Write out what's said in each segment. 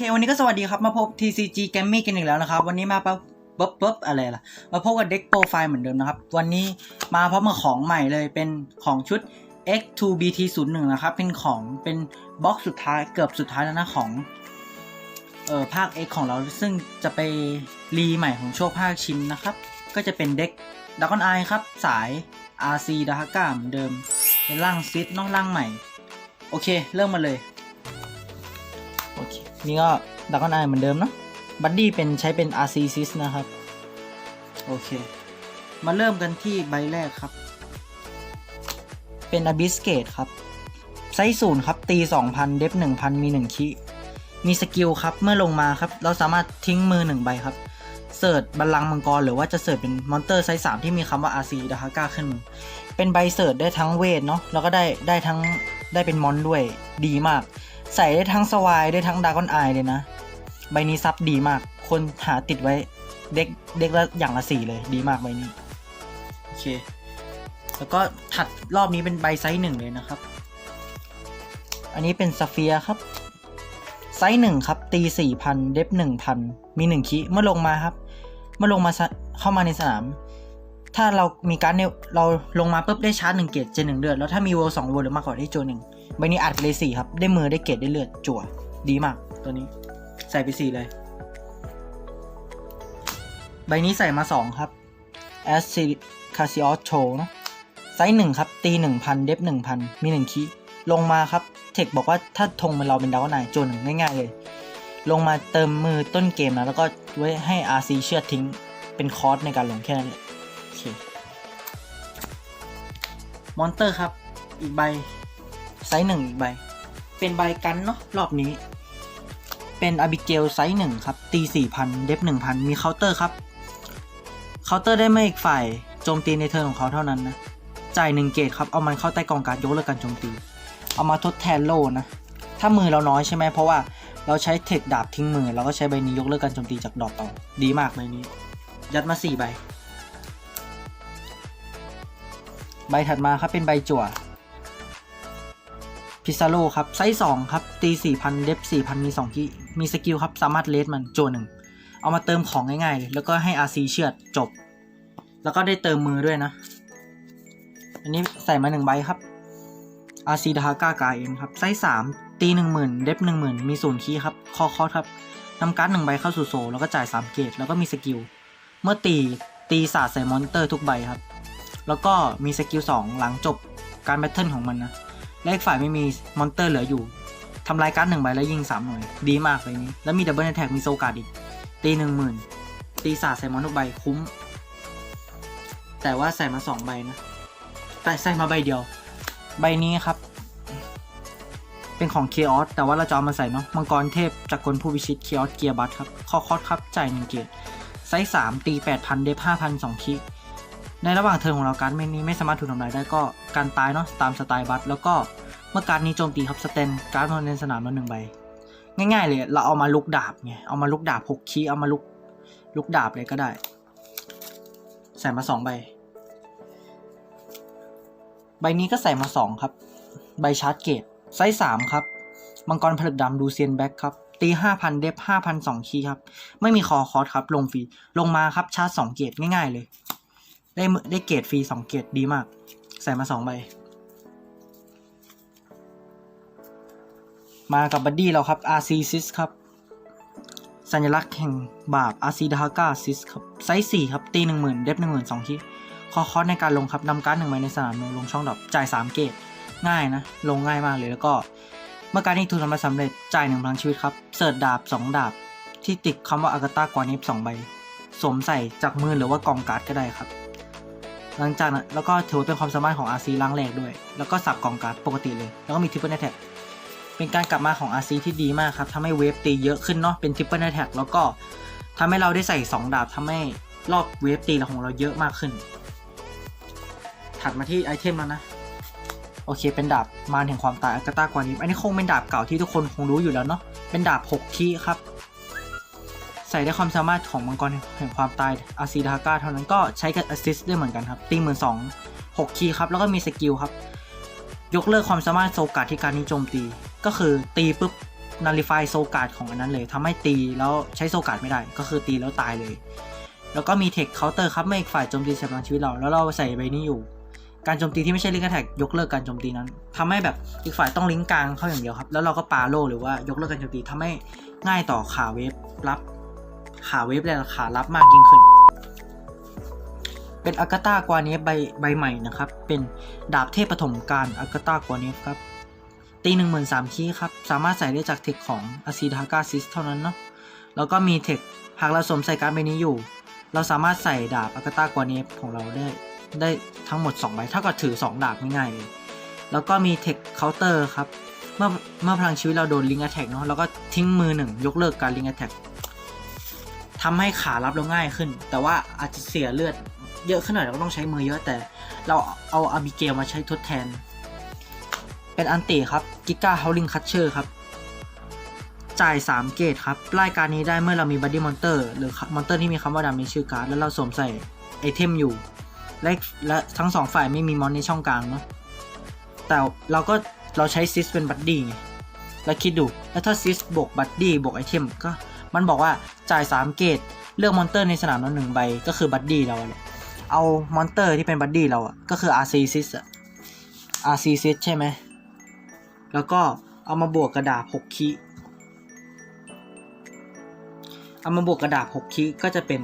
ควันนี้ก็สวัสดีครับ มาพบ TCG Gaming กันอีกแล้วนะครับ วันนี้มาปั๊บปุ๊บปุ๊บอะไรล่ะ มาพบกับเด็กโปรไฟล์เหมือนเดิมนะครับ วันนี้มาพร้อมกับของใหม่เลยเป็นของชุด X2BT01 นะครับ เป็นของเป็นบล็อกสุดท้ายเกือบสุดท้ายแล้วนะของเอ่อภาค X ของเราซึ่งจะไปรีใหม่ของโชคภาคชิมนะครับ ก็จะเป็นเด็กดักกอนไอครับสาย RC ดาฮาก้าเหมือนเดิม เป็นร่างซิดนอกร่างใหม่ โอเค เริ่มมาเลย นี่ก็ดักกอนไอเหมือนเดิมเนาะบัดดี้เป็นใช้เป็น RC Sys นะครับ โอเค มาเริ่มกันที่ใบแรกครับ เป็น Abyss Gate ครับ ไซส์ศูนย์ครับ ตี 2,000 เดฟ1,000 มี 1 คิมีสกิลครับ เมื่อลงมาครับ เราสามารถทิ้งมือ 1 ใบครับ เสิร์ชบัลลังก์มังกร หรือว่าจะเสิร์ชเป็นมอนเตอร์ไซส์3ที่มีคำว่า RC ดาฮาก้าขึ้นมือ เป็นใบเสิร์ชได้ทั้งเวทเนาะแล้วก็ได้ได้ทั้งได้เป็นมอนด้วยดีมาก ใส่ได้ทั้งสวายได้ทั้งดากอนไอเลยนะ ใบนี้ซับดีมาก คนหาติดไว้เด็กเด็กละอย่างละสี่เลยดีมากใบนี้ โอเค แล้วก็ถัดรอบนี้เป็นใบไซส์หนึ่งเลยนะครับ อันนี้เป็นสเฟียครับ ไซส์หนึ่งครับ ตีสี่พันเดฟหนึ่งพันมีหนึ่งคิเมื่อลงมาครับ เมื่อลงมาเข้ามาในสนาม ถ้าเรามีการดเนี่ยเราลงมาปุ๊บได้ชาร์จหนึ่งเกตเจนหนึ่งเลือดแล้วถ้ามีโวลสองโวลหรือมากกว่าได้โจหนึ่ง ใบนี้อัดไปเลยสี่ครับ ได้มือได้เกตได้เลือดจั่ว ดีมาก ตัวนี้ ใส่ไปสี่เลย ใบนี้ใส่มาสองครับ a s i c a s i o s Show เนะไซส์หนึ่งครับ ตีหนึ่งพันเดฟหนึ่งพันมีหนึ่งคีลงมาครับ เทคบอกว่าถ้าธงมันเราเป็นดาวน์ไนโจนหนึ่งง่ายๆเลย ลงมาเติมมือต้นเกมนะแล้วก็ไว้ให้ RC เชื่อทิ้งเป็นคอร์สในการลงแค่นั้นแหละโอเคมอนเตอร์ครับ อีกใบ ไซส์หนึ่งอีกใบ เป็นใบกันเนาะรอบนี้ เป็นอาบิเกลไซส์หนึ่งครับ ตีสี่พันเดฟหนึ่งพันมีเคาน์เตอร์ครับเคาน์เตอร์ได้ไม่อีกฝ่ายโจมตีในเทิร์นของเขาเท่านั้นนะ จ่ายหนึ่งเกตครับ เอามันเข้าใต้กองการยกเลิกการโจมตี เอามาทดแทนโล่นะ ถ้ามือเราน้อยใช่ไหมเพราะว่าเราใช้เทคดาบทิ้งมือเราก็ใช้ใบนี้ยกเลิกการโจมตีจากดอกต่อ ดีมากใบนี้ ยัดมาสี่ใบ ใบถัดมาครับเป็นใบจั่ว พิซาโลครับ ไซส์สองครับ ตีสี่พันเดฟสี่พันมีสองที่มีสกิลครับ สามารถเลสมันโจหนึ่ง เอามาเติมของง่ายๆเลยแล้วก็ให้ RC เชือดจบ แล้วก็ได้เติมมือด้วยนะ อันนี้ใส่มาหนึ่งใบครับ RC ดาฮากากาเองครับ ไซส์สามตีหนึ่งหมื่นเดฟหนึ่งหมื่นมีศูนย์คีย์ครับ คอคอครับนำการ์ดหนึ่งใบเข้าสู่โซ แล้วก็จ่ายสามเกต แล้วก็มีสกิล เมื่อตีตีศาสตร์ใส่มอนเตอร์ทุกใบครับ แล้วก็มีสกิลสองหลังจบการแบทเทิลของมันนะ และอีกฝ่ายไม่มีมอนเตอร์เหลืออยู่ทำลายการ์ดหนึ่งใบแล้วยิงสามหน่วย ดีมากเลยนี้ แล้วมีดับเบิลแท็กมีโซการ์ดอีก ตีหนึ่งหมื่นตีศาสใส่มอนทุกใบคุ้ม แต่ว่าใส่มาสองใบนะ แต่ใส่มาใบเดียว ใบนี้ครับ เป็นของเคออสแต่ว่าเราจะเอามาใส่เนาะมังกรเทพจากกลผู้วิชิตเคออสเกียร์บัตครับ คอคอสครับ จ่ายหนึ่งเกียร์ไซส์สามตีแปดพันเดฟห้าพันสองคิ ในระหว่างเทิร์นของเราการ์ดเมนนี้ไม่สามารถถูกทำลายได้ก็การตายเนาะตามสไตล์บัตแล้วก็เมื่อการนี้โจมตีครับสเตนการ์ดนอนในสนามละหนึ่งใบง่ายๆเลยเราเอามาลุกดาบไงเอามาลุกดาบหกคีเอามาลุกลุกดาบเลยก็ได้ ใส่มาสองใบ ใบนี้ก็ใส่มาสองครับ ใบชาร์จเกตไซส์สามครับมังกรผลึกดำดูเซียนแบ็คครับตีห้าพันเดฟห้าพันสองคีครับ ไม่มีคอคอร์สครับ ลงฟรี ลงมาครับชาร์จสองเกตง่ายๆเลย ได้ได้เกรดฟรีสองเกรดดีมาก ใส่มาสองใบ มากับบัดดี้เราครับ RC Sys ครับ สัญลักษณ์แห่งบาป RC d a h a g a Sys ครับ ไซส์สี่ครับ ตีหนึ่งหมื่นเดฟหนึ่งหมื่นสองที่คอคอสในการลงครับนำการ์ดหนึ่งใบในสนามลงช่องดอปจ่ายสามเกรดง่ายนะ ลงง่ายมากเลยแล้วก็เมื่อการนี้ถูกทำลาสำเร็จจ่ายหนึ่งพลังชีวิตครับ เสิร์ชดาบสองดาบ ที่ติดคำว่าอากาตากวานิฟสองใบ สวมใส่จากมือหรือว่ากองการ์ดก็ได้ครับ หลังจากนั้นแล้วก็ถือว่าเป็นความสามารถของ RC ล่างแรกด้วย แล้วก็สับกองการปกติเลย แล้วก็มีทริปเปิลแท็กเป็นการกลับมาของ RC ที่ดีมากครับทำให้เวฟตีเยอะขึ้นเนาะเป็นทริปเปิลแท็กแล้วก็ทำให้เราได้ใส่ 2 ดาบทำให้รอบเวฟตีเราของเราเยอะมากขึ้น ถัดมาที่ไอเทมแล้วนะ โอเค เป็นดาบมารแห่งความตายอากาตากวานิฟอันนี้คงเป็นดาบเก่าที่ทุกคนคงรู้อยู่แล้วเนาะเป็นดาบ 6 คีครับ ใส่ได้ความสามารถของมังกรแห่งความตายอาซีดาก้าเท่านั้นก็ใช้กับแอสซิสได้เหมือนกันครับ ตีหมื่นสองหกคีย์ครับ แล้วก็มีสกิลครับ ยกเลิกความสามารถโซกัดที่การนี้โจมตี ก็คือตีปุ๊บ nullify โซกาดของอันนั้นเลยทำให้ตีแล้วใช้โซกาดไม่ได้ ก็คือตีแล้วตายเลย แล้วก็มีเทคเคาน์เตอร์ครับเมื่ออีกฝ่ายโจมตีใส่พลังชีวิตเรา แล้วเราใส่ใบนี้อยู่ การโจมตีที่ไม่ใช่ลิงก์แท็กยกเลิกการโจมตีนั้นทำให้แบบอีกฝ่ายต้องลิงก์กลางเข้าอย่างเดียวครับ แล้วเราก็ปาโลหรือว่ายกเลิกการโจมตีทำให้ง่ายต่อขาเวฟรับ ขาเวฟและขารับมากยิ่งขึ้น เป็นอากาตากวาเนฟใบใบใหม่นะครับ เป็นดาบเทพปฐมการอากาตากวาเนฟครับ ตีหนึ่งหมื่นสามคีครับ สามารถใส่ได้จากเทคของอาซีดากาซิสเท่านั้นเนาะ แล้วก็มีเทคหากเราสวมใส่การ์ดใบนี้อยู่ เราสามารถใส่ดาบอากาตากวาเนฟของเราได้ได้ทั้งหมด 2 ใบเท่ากับถือ 2 ดาบง่ายๆเลย แล้วก็มีเทคเคาน์เตอร์ครับ เมื่อเมื่อพลังชีวิตเราโดนลิง a t แท c เนาะเราก็ทิ้งมือหนึ่งยกเลิกการลิง a t แท c ทำให้ขารับเราง่ายขึ้น แต่ว่าอาจจะเสียเลือดเยอะขึ้นหน่อยเราก็ต้องใช้มือเยอะแต่ เราเอาอาบิเกลมาใช้ทดแทน เป็นอันติครับกิก้าเฮลลิงคัตเชอร์ครับ จ่าย 3 เกตครับรายการนี้ได้เมื่อเรามีบัดดี้มอนเตอร์หรือมอนเตอร์ที่มีคำว่าดำในชื่อการ์ดแล้วเราสวมใส่ไอเทมอยู่ และและทั้งสองฝ่ายไม่มีมอนในช่องกลางเนาะแต่เราก็เราใช้ซิสเป็นบัดดี้ไงแล้วคิดดู แล้วถ้าซิสบวกบัดดี้บวกไอเทมก็ มันบอกว่าจ่าย 3 เกตเลือกมอนเตอร์ในสนามเราหนึ่งใบก็คือบัดดี้เราแหละเอามอนเตอร์ที่เป็นบัดดี้เราอะก็คือ RC ซิสอะ RC ซิสใช่ไหม แล้วก็เอามาบวกกระดาษ6คีเอามาบวกกระดาษ6คีก็จะเป็น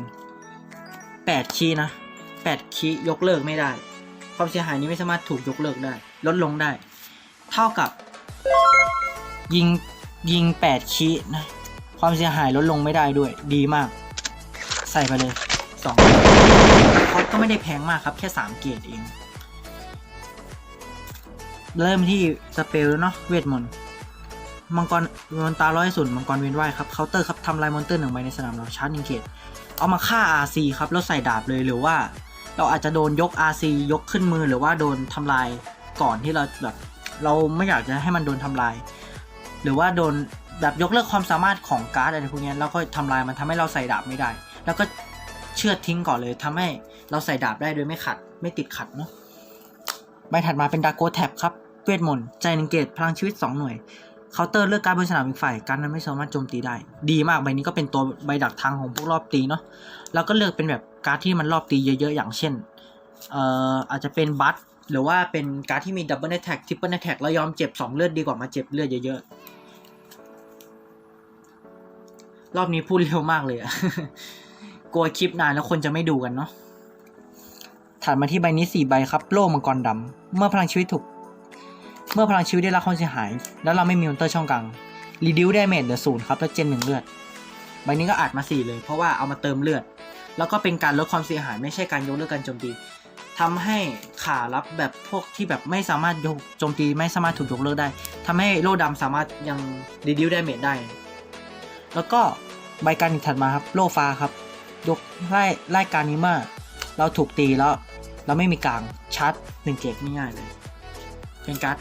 8 คีนะ 8 คียกเลิกไม่ได้ ความเสียหายนี้ไม่สามารถถูกยกเลิกได้ ลดลงได้ เท่ากับยิงยิง 8 คีนะ ความเสียหายลดลงไม่ได้ด้วย ดีมาก ใส่ไปเลย2เขาก็ไม่ได้แพงมากครับ แค่ 3 เกรดเอง เริ่มที่สเปลแล้วเนาะเวทมนต์มังกรมอนตาร้อยสุนมังกรเวียนว่ายครับเคาน์เตอร์ครับทำลายมอนเตอร์หนึ่งใบในสนามเราชาร์จหนึ่งเกตเอามาฆ่า RC ครับแล้วใส่ดาบเลยหรือว่า เราอาจจะโดนยก RC ยกขึ้นมือหรือว่าโดนทำลายก่อนที่เราแบบเราไม่อยากจะให้มันโดนทำลาย หรือว่าโดน แบบยกเลิกความสามารถของการ์ดอะไรพวกนี้แล้วก็ทำลายมันทำให้เราใส่ดาบไม่ได้ แล้วก็เชือดทิ้งก่อนเลยทำให้เราใส่ดาบได้โดยไม่ขัด ไม่ติดขัดเนาะใบถัดมาเป็นดาโกแท็บครับเวทมนต์ใจหนึ่งเกตพลังชีวิต 2 หน่วยเคาน์เตอร์เลือกการบนสนามอีกฝ่ายการนั้นไม่สามารถโจมตีได้ ดีมากใบนี้ก็เป็นตัวใบดักทางของพวกรอบตีเนาะแล้วก็เลือกเป็นแบบการดที่มันรอบตีเยอะๆอย่างเช่นเอ่ออาจจะเป็นบัตหรือว่าเป็นการดที่มีดับเบิลแท็กทริปเปิลแท็กแล้วยอมเจ็บ 2 เลือดดีกว่ามาเจ็บเลือดเยอะๆ รอบนี้พูดเร็วมากเลยอะกลัวคลิปนานแล้วคนจะไม่ดูกันเนาะถัดมาที่ใบนี้สี่ใบครับ โล่มังกรดำเมื่อพลังชีวิตถูก เมื่อพลังชีวิตได้รับความเสียหาย แล้วเราไม่มีมอนเตอร์ช่องกลางรีดิวได้เมจเหลือศูนย์ครับแล้วเจนหนึ่งเลือด ใบนี้ก็อัดมาสี่เลย เพราะว่าเอามาเติมเลือด แล้วก็เป็นการลดความเสียหายไม่ใช่การยกเลิกการโจมตีทำให้ขารับแบบพวกที่แบบไม่สามารถยกโจมตีไม่สามารถถูกยกเลิกได้ทำให้โล่ดำสามารถยังรีดิวได้เมจได้ แล้วก็ ใบการอีกถัดมาครับ โลฟ้าครับ ยกไล่ไล่การนี้มาเราถูกตีแล้ว เราไม่มีกลางชาร์จหนึ่งเกตง่ายๆเลย เป็นการ์ด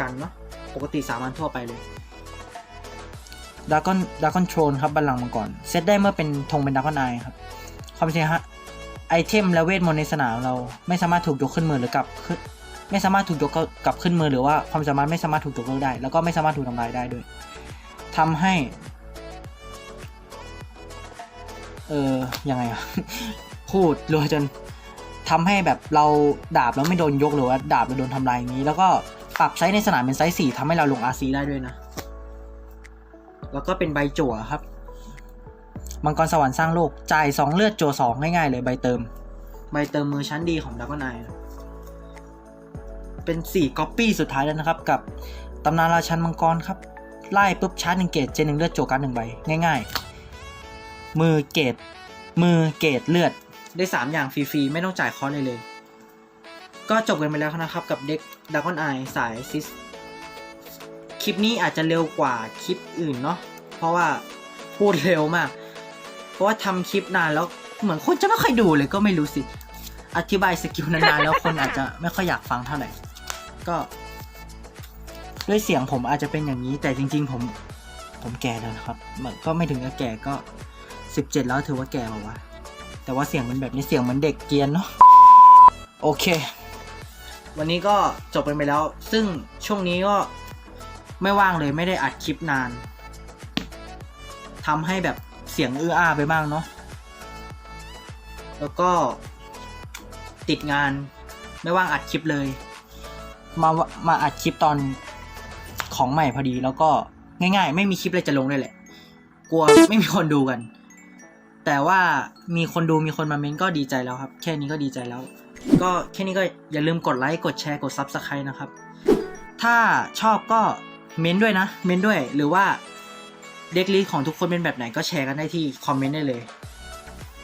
กันเนาะปกติสามัญทั่วไปเลยดากอนดากอนโทรนครับบัลลังก์มังกรเซตได้เมื่อเป็นธงเป็นดากอนไอครับ ความเสียหายไอเทมและเวทมนต์ในสนามเราไม่สามารถถูกยกขึ้นมือหรือกลับขึ้นไม่สามารถถูกยกกลับขึ้นมือหรือว่าความสามารถไม่สามารถถูกยกเลิกได้ แล้วก็ไม่สามารถถูกทำลายได้ด้วยทำให้ เออยังไงอะพูดรัวจนทำให้แบบเราดาบเราไม่โดนยกหรือว่าดาบเราโดนทำลายอย่างนี้ แล้วก็ปรับไซส์ในสนามเป็นไซส์สี่ทำให้เราลง RC ได้ด้วยนะ แล้วก็เป็นใบจั่วครับ มังกรสวรรค์สร้างโลก จ่าย2เลือดจั่ว2ง่ายๆเลยใบเติม ใบเติมมือชั้นดีของดักนายเป็น4ก๊อปปี้สุดท้ายแล้วนะครับ กับตำนานราชันมังกรครับ ไล่ปุ๊บชาร์จหนึ่งเกตเจนหนึ่งเลือดจั่วการหนึ่งใบง่าย ๆ มือเกตมือเกตเลือด ได้ 3 อย่างฟรีๆ ไม่ต้องจ่ายคอร์สเลยเลย ก็จบกันไปแล้วนะครับกับเด็กดากอนไอสายซิส คลิปนี้อาจจะเร็วกว่าคลิปอื่นเนาะ เพราะว่าพูดเร็วมาก เพราะว่าทำคลิปนานแล้วเหมือนคนจะไม่ค่อยดูเลยก็ไม่รู้สิ อธิบายสกิลนานๆแล้วคนอาจจะไม่ค่อยอยากฟังเท่าไหร่ ก็ ด้วยเสียงผมอาจจะเป็นอย่างนี้ แต่จริง ๆ ผมผมแก่แล้วนะครับมันก็ไม่ถึงกับแก่ก็ สิบเจ็ดแล้วถือว่าแก่ป่าวะ แต่ว่าเสียงมันแบบนี้เสียงเหมือนเด็กเกรียนเนาะ โอเค วันนี้ก็จบกันไปแล้ว ซึ่งช่วงนี้ก็ไม่ว่างเลยไม่ได้อัดคลิปนานทำให้แบบเสียงอื้ออ้าไปบ้างเนาะ แล้วก็ติดงานไม่ว่างอัดคลิปเลย มามาอัดคลิปตอนของใหม่พอดีแล้วก็ง่าย ๆ ไม่มีคลิปเลยจะลงเลยแหละ กลัวไม่มีคนดูกัน แต่ว่ามีคนดูมีคนมาเม้นก็ดีใจแล้วครับ แค่นี้ก็ดีใจแล้ว ก็แค่นี้ก็อย่าลืมกดไลค์กดแชร์กด Subscribe นะครับ ถ้าชอบก็เม้นด้วยนะ เม้นด้วยหรือว่าเด็กลีของทุกคนเป็นแบบไหนก็แชร์กันได้ที่คอมเมนต์ได้เลย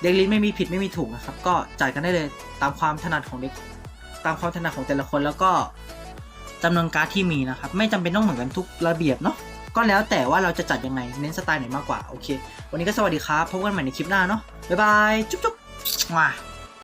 เด็กลีไม่มีผิดไม่มีถูกนะครับ ก็จ่ายกันได้เลยตามความถนัดของเด็กตามความถนัดของแต่ละคนแล้วก็จำนวนการ์ดที่มีนะครับ ไม่จำเป็นต้องเหมือนกันทุกระเบียบเนาะ ก็แล้วแต่ว่าเราจะจัดยังไงเน้นสไตล์ไหนมากกว่าโอเค วันนี้ก็สวัสดีครับพบกันใหม่ในคลิปหน้าเนาะบ๊ายบายจุ๊บจุ๊บมา